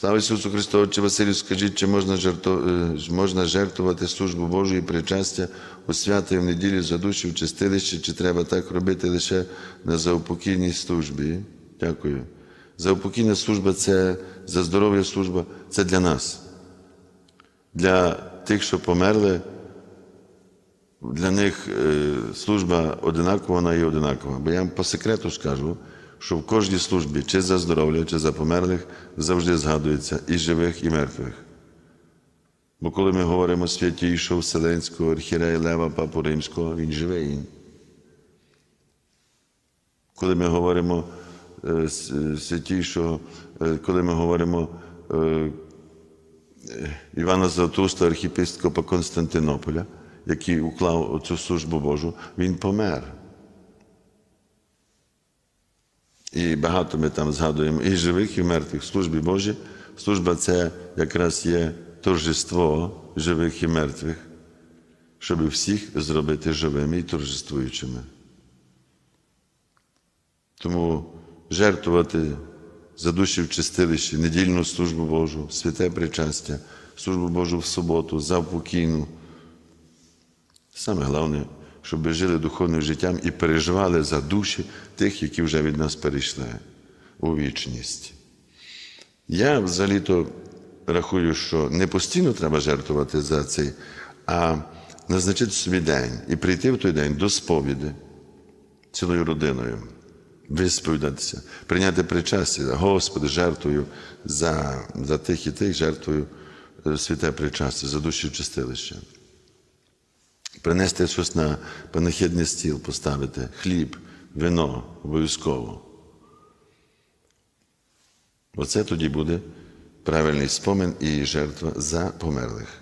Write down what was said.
Слава Ісусу Христу, Отче Василю, скажіть, чи можна, жерту... е, можна жертвувати службу Божу і причастя у свято і в неділю за душі в чистилищі, чи треба так робити лише на заупокійній службі? Дякую. Заупокійна служба це за здоров'я служба, це для нас. Для тих, що померли, для них е, служба одинакова, вона є одинакова. Бо я вам по секрету скажу, що в кожній службі, чи за здоров'я, чи за померлих, завжди згадується і живих, і мертвих. Бо коли ми говоримо святійшого Вселенського архірея Лева Папу Римського, він живий. Коли ми говоримо е, е, святійшого, е, коли ми говоримо Івана Златуста, архіпископа Константинополя, який уклав цю службу Божу, він помер. І багато ми там згадуємо і живих, і мертвих в службі Божій. Служба це якраз є торжество живих і мертвих, щоб всіх зробити живими і торжествуючими. Тому жертвувати за душі в чистилищі, недільну службу Божу, святе причастя, службу Божу в суботу, завпокійну. Саме головне, щоб жили духовним життям і переживали за душі тих, які вже від нас перейшли у вічність. Я взагалі-то рахую, що не постійно треба жертвувати за цей, а назначити собі день і прийти в той день до сповіди цілою родиною, висповідатися, прийняти причастя. Господи, жертвую за, за тих і тих, жертвую е, святе причастя, за душі в чистилище. Принести щось на панахідний стіл, поставити хліб, вино обов'язково. Оце тоді буде правильний спомин і жертва за померлих.